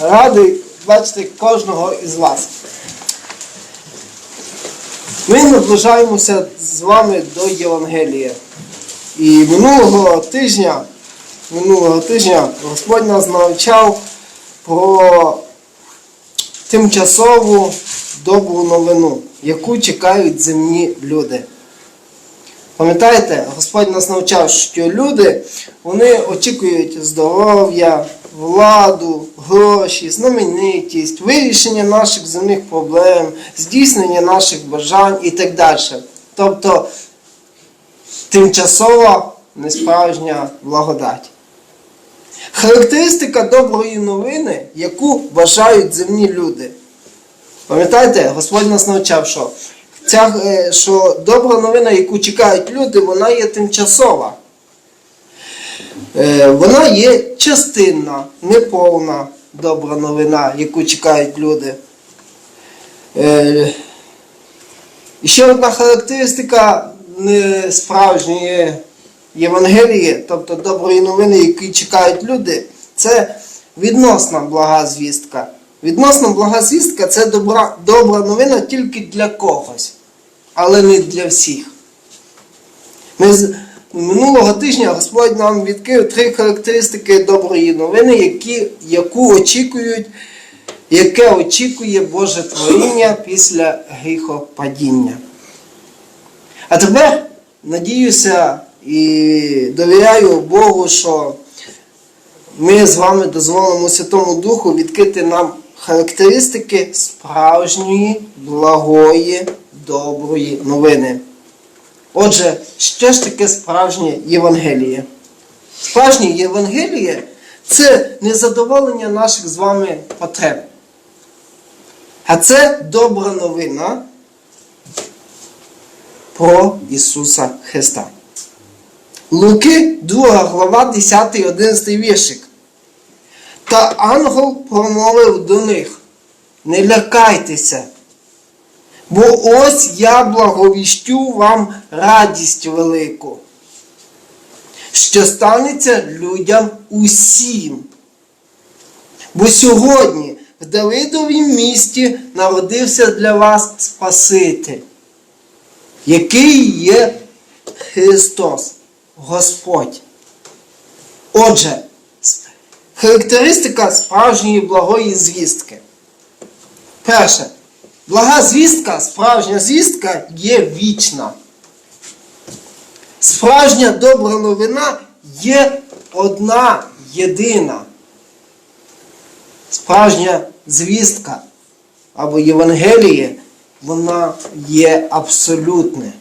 радий бачити кожного із вас. Ми наближаємося з вами до Євангелія. І минулого тижня, минулого тижня Господь нас навчав про тимчасову добру новину, яку чекають земні люди. Пам'ятаєте, Господь нас навчав, що люди вони очікують здоров'я, владу, гроші, знаменитість, вирішення наших земних проблем, здійснення наших бажань і так далі. Тобто тимчасова несправжня благодать. Характеристика доброї новини, яку бажають земні люди. Пам'ятаєте, Господь нас навчав, що, ця, е, що добра новина, яку чекають люди, вона є тимчасова. Е, Вона є частинна, неповна добра новина, яку чекають люди. Е, І ще одна характеристика справжньої Євангелії, тобто доброї новини, які чекають люди, це відносна блага звістка. Відносна блага звістка це добра, добра новина тільки для когось, але не для всіх. Ми минулого тижня Господь нам відкрив три характеристики доброї новини, які, яку очікують, яке очікує Боже творіння після гріхопадіння. А тепер надіюся і довіряю Богу, що ми з вами дозволимо Святому Духу відкрити нам характеристики справжньої, благої, доброї новини. Отже, що ж таке справжнє Євангеліє? Справжнє Євангеліє це не задоволення наших з вами потреб. А це добра новина про Ісуса Христа. Луки, 2 глава, 10, 11 віршик. Та ангел промовив до них: Не лякайтеся, бо ось я благовіщу вам радість велику, що станеться людям усім. Бо сьогодні в Давидовім місті народився для вас Спаситель, який є Христос, Господь. Отже, характеристика справжньої благої звістки. Перше. Блага звістка, справжня звістка є вічна. Справжня добра новина є одна єдина. Справжня звістка або Євангеліє, вона є абсолютне.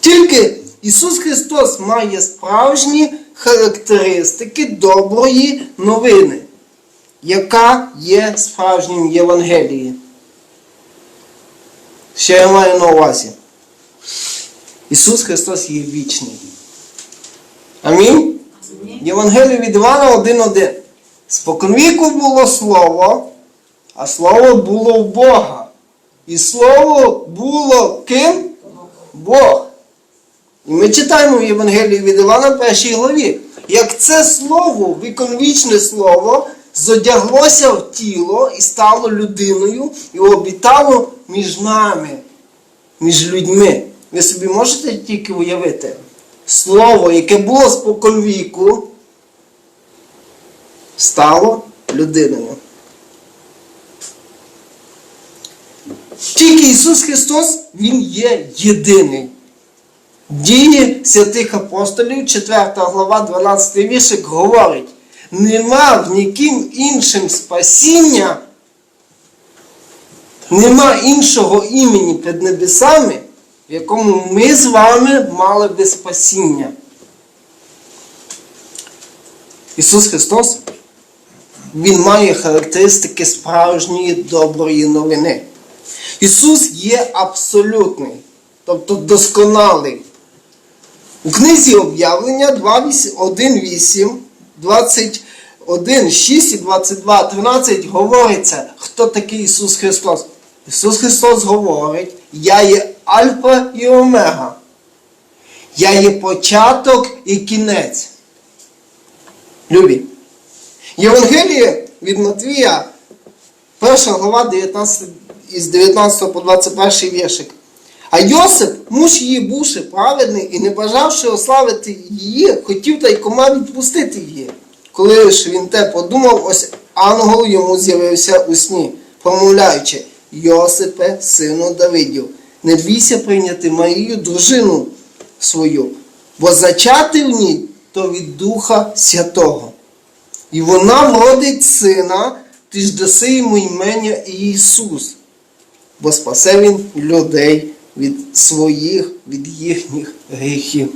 Тільки Ісус Христос має справжні характеристики доброї новини, яка є справжнім Євангелієм. Що я маю на увазі? Ісус Христос є вічний. Амінь? Євангеліє від Івана 1.1. Споконвіку було Слово, а Слово було в Бога. І Слово було ким? Бог. І ми читаємо в Євангелії від Івана в першій главі, як це слово, віконвічне слово, зодяглося в тіло і стало людиною і обітало між нами, між людьми. Ви собі можете тільки уявити? Слово, яке було споконвіку, стало людиною. Тільки Ісус Христос, Він є єдиний. Дії святих апостолів, 4 глава, 12 віршик, говорить, нема в ніким іншим спасіння, нема іншого імені під небесами, в якому ми з вами мали би спасіння. Ісус Христос, Він має характеристики справжньої доброї новини. Ісус є абсолютний, тобто досконалий. У книзі об'явлення 1.8, 21, 6 і 22, 13 говориться, хто такий Ісус Христос. Ісус Христос говорить, я є Альфа і Омега. Я є початок і кінець. Любі. Євангеліє від Матвія, перша глава 19, із 19 по 21 віршик. А Йосип, муж її бувши праведний і не бажавши ославити її, хотів та й кома відпустити її. Коли ж він те подумав, ось ангел йому з'явився у сні, промовляючи, Йосипе, сину Давидів, не бійся прийняти Марію, дружину свою, бо зачати в ній то від Духа Святого. І вона вродить сина, ти ж даси йому імення Ісус, бо спасе він людей від своїх, від їхніх гріхів.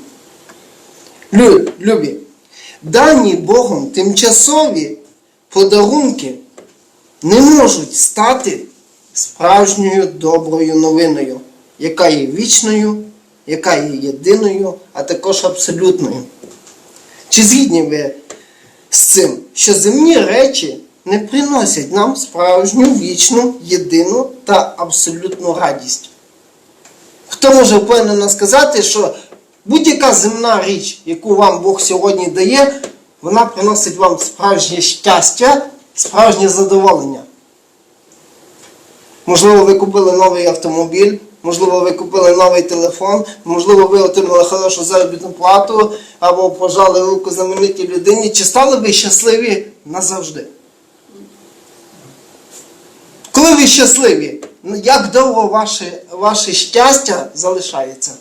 Лю- Любі, дані Богом тимчасові подарунки не можуть стати справжньою доброю новиною, яка є вічною, яка є єдиною, а також абсолютною. Чи згідні ви з цим, що земні речі не приносять нам справжню, вічну, єдину та абсолютну радість? Хто може впевнено сказати, що будь-яка земна річ, яку вам Бог сьогодні дає, вона приносить вам справжнє щастя, справжнє задоволення? Можливо, ви купили новий автомобіль, можливо, ви купили новий телефон, можливо, ви отримали хорошу заробітну плату або пожали руку знаменитій людині. Чи стали ви щасливі назавжди? Коли ви щасливі, ну, як довго ваше, ваше щастя залишається?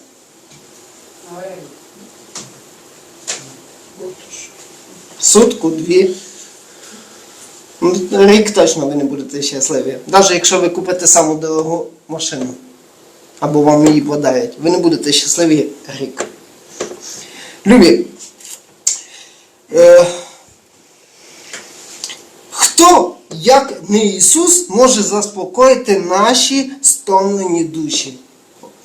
Сутку, дві. Ну, Рік точно ви не будете щасливі. Навіть якщо ви купите саму дорогу машину. Або вам її подають, ви не будете щасливі рік. Любі. Е, хто, як не Ісус, може заспокоїти наші стомлені душі?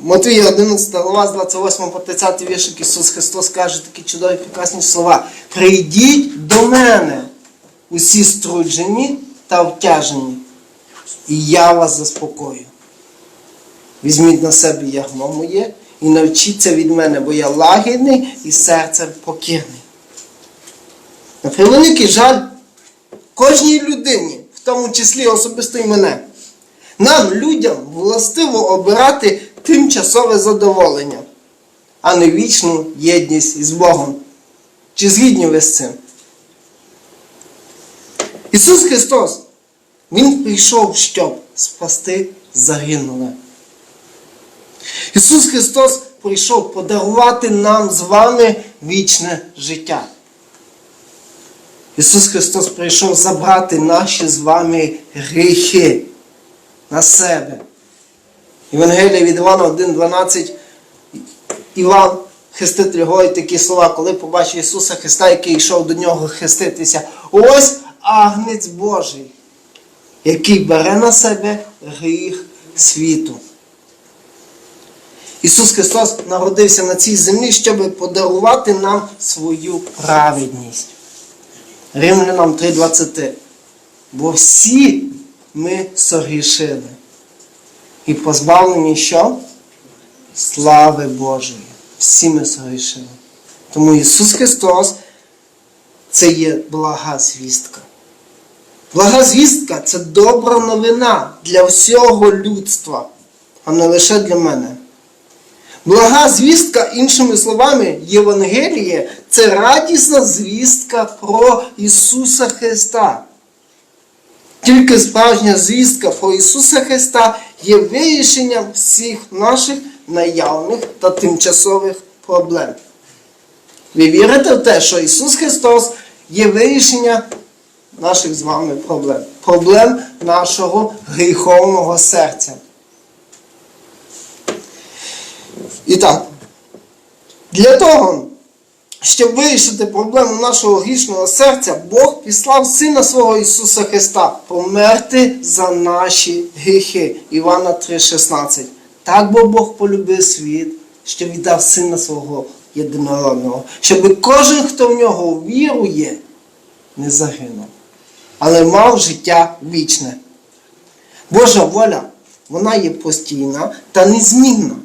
Матвія 11 глава з 28 по 30 віршик Ісус Христос каже такі чудові прекрасні слова. Прийдіть до мене, усі струджені та обтяжені, і я вас заспокою. Візьміть на себе ягно моє і навчіться від мене, бо я лагідний і серцем покірний. На превеликий жаль кожній людині, в тому числі особисто і мене, нам, людям, властиво обирати тимчасове задоволення, а не вічну єдність із Богом. Чи згідні ви з цим? Ісус Христос, Він прийшов, щоб спасти загинуле. Ісус Христос прийшов подарувати нам з вами вічне життя. Ісус Христос прийшов забрати наші з вами гріхи на себе. Євангелія від Івана 1,12. Іван, хреститель говорить такі слова, коли побачив Ісуса Христа, який йшов до нього хреститися. Ось агнець Божий, який бере на себе гріх світу. Ісус Христос народився на цій землі, щоб подарувати нам свою праведність. Римлянам 3,20. Бо всі ми согрішили. І позбавлені що? Слави Божої. Всі ми согрішили. Тому Ісус Христос це є блага звістка. Блага звістка це добра новина для всього людства, а не лише для мене. Блага звістка, іншими словами, Євангеліє це радісна звістка про Ісуса Христа. Тільки справжня звістка про Ісуса Христа є вирішенням всіх наших наявних та тимчасових проблем. Ви вірите в те, що Ісус Христос є вирішення наших з вами проблем, проблем нашого гріховного серця. І так, для того, щоб вирішити проблему нашого грішного серця, Бог післав Сина свого Ісуса Христа померти за наші гріхи. Івана 3,16. Так бо Бог полюбив світ, що віддав Сина свого єдинородного, щоб кожен, хто в нього вірує, не загинув, але мав життя вічне. Божа воля, вона є постійна та незмінна.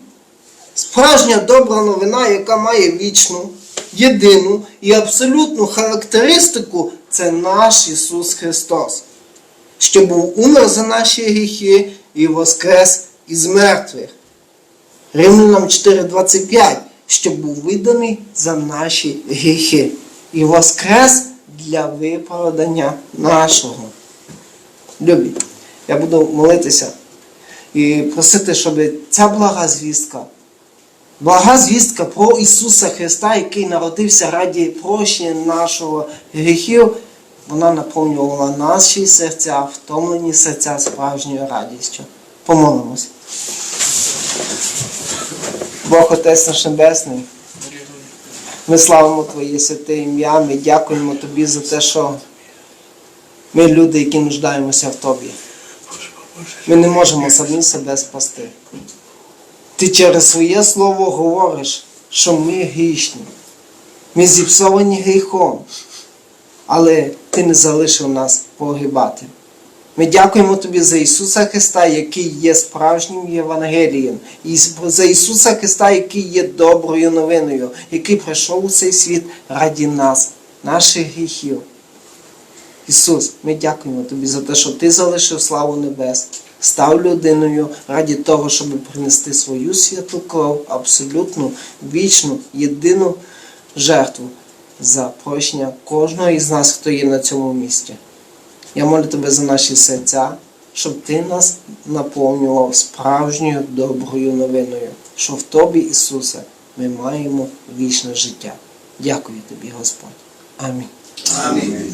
Справжня добра новина, яка має вічну, єдину і абсолютну характеристику, це наш Ісус Христос, що був умер за наші гріхи і воскрес із мертвих. Римлянам 4:25, що був виданий за наші гріхи і воскрес для виправдання нашого. Любі, я буду молитися і просити, щоб ця блага звістка, блага звістка про Ісуса Христа, який народився раді прощення нашого гріхів, вона наповнювала наші серця, втомлені серця справжньою радістю. Помолимось. Бог Отець наш Небесний. Ми славимо Твоє святе ім'я, ми дякуємо Тобі за те, що ми люди, які нуждаємося в Тобі. Ми не можемо самі себе спасти. Ти через своє слово говориш, що ми грішні. Ми зіпсовані гріхом, але Ти не залишив нас погибати. Ми дякуємо Тобі за Ісуса Христа, який є справжнім Євангелієм, і за Ісуса Христа, який є доброю новиною, який прийшов у цей світ раді нас, наших гріхів. Ісус, ми дякуємо Тобі за те, що Ти залишив славу небес, став людиною раді того, щоб принести свою святу кров, абсолютну, вічну, єдину жертву за прощення кожного із нас, хто є на цьому місці. Я молю тебе за наші серця, щоб ти нас наповнював справжньою доброю новиною, що в тобі, Ісусе, ми маємо вічне життя. Дякую тобі, Господь. Амінь. Амінь.